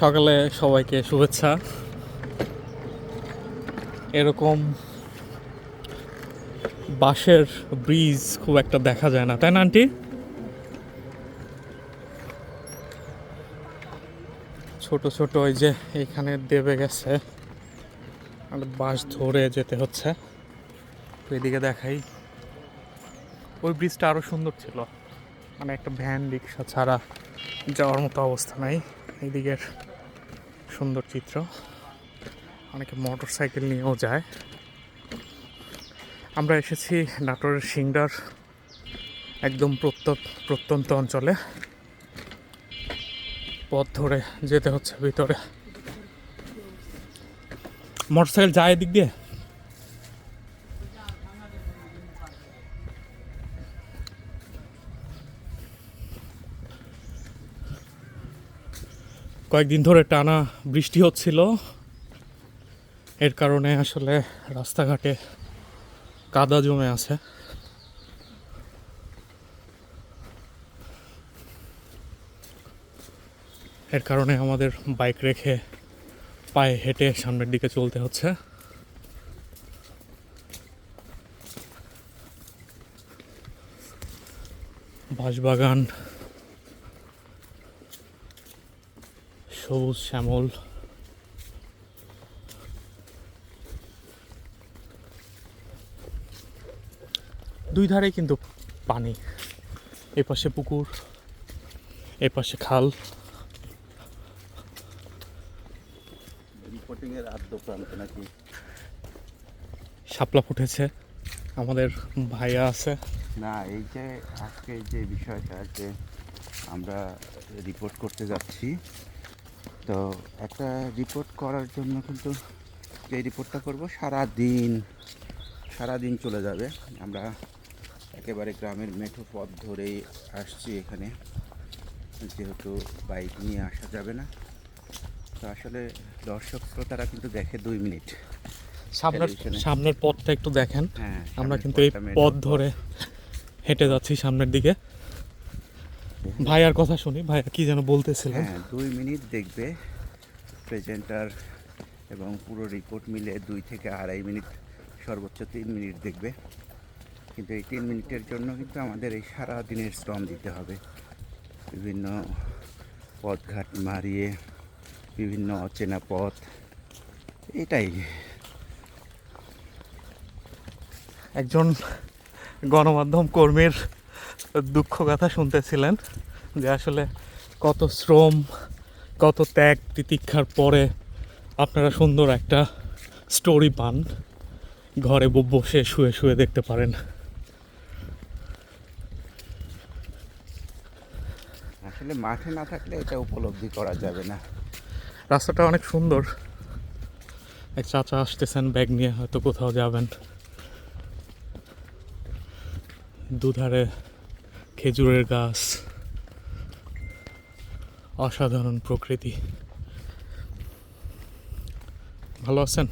সকালে সবাইকে শুভেচ্ছা। এরকম বাঁশের ব্রিজ খুব একটা দেখা যায় না, তাই না আন্টি? ছোট ছোট ওই যে এইখানে দেবে গেছে। বাঁশ ধরে যেতে হচ্ছে। তো এদিকে দেখাই। ওই ব্রিজটা আরও সুন্দর ছিল। মানে একটা ভ্যান রিক্সা ছাড়া যাওয়ার মতো অবস্থা নাই। এইদিকের সুন্দর চিত্র। অনেকে মোটর সাইকেল নিয়েও যায়। আমরা এসেছি নাটোরের সিংড়ার একদম প্রত্যন্ত প্রত্যন্ত অঞ্চলে। পথ ধরে যেতে হচ্ছে ভিতরে। মোটর সাইকেল যায় এদিক দিয়ে? কয়েকদিন ধরে টানা বৃষ্টি হচ্ছিল। এর কারণে আসলে রাস্তাঘাটে কাদা জমে আছে। এর কারণে আমাদের বাইক রেখে পায়ে হেঁটে সামনের দিকে চলতে হচ্ছে। বাঁশবাগান সবুজ শ্যামল। দুই ধারে কিন্তু পানি। এ পাশে পুকুর এ পাশে খাল। শাপলা ফুটেছে। আমাদের ভাইয়া আছে। না এই যে আজকে যে বিষয়টা যে আমরা রিপোর্ট করতে যাচ্ছি তো একটা রিপোর্ট করার জন্য কিন্তু যে রিপোর্টটা করব সারা দিন সারা দিন চলে যাবে। আমরা একেবারে গ্রামের মেঠো পথ ধরেই আসছি এখানে। যেহেতু বাইক নিয়ে আসা যাবে না। তো আসলে দর্শক শ্রোতারা কিন্তু দেখে দুই মিনিট। সামনের সামনের পথটা একটু দেখেন। হ্যাঁ আমরা কিন্তু এই পথ। ধরে হেঁটে যাচ্ছি সামনের দিকে। ভাইয়ার কথা শুনি ভাইয়া কি যেন বলতেছিলেন। হ্যাঁ দুই মিনিট দেখবে প্রেজেন্টার এবং পুরো রিপোর্ট মিলে দুই থেকে আড়াই মিনিট সর্বোচ্চ তিন মিনিট দেখবে। কিন্তু এই তিন মিনিটের জন্য কিন্তু আমাদের এই সারা দিনের শ্রম দিতে হবে। বিভিন্ন পথঘাট মারিয়ে বিভিন্ন অচেনা পথ এটাই। একজন গণমাধ্যম কর্মীর দুঃখ কথা শুনতেছিলেন যে আসলে কত শ্রম কত ত্যাগ তিতিক্ষার পরে আপনারা সুন্দর একটা স্টোরি পান। ঘরে বসে শুয়ে শুয়ে দেখতে পারেন। আসলে মাঠে না থাকলে এটা উপলব্ধি করা যাবে না। রাস্তাটা অনেক সুন্দর। এক চাচা আসতেছেন ব্যাগ নিয়ে হয়তো কোথাও যাবেন। দুধারে খেজুরের গাছ। অসাধারণ প্রকৃতি। ভালো আছেন?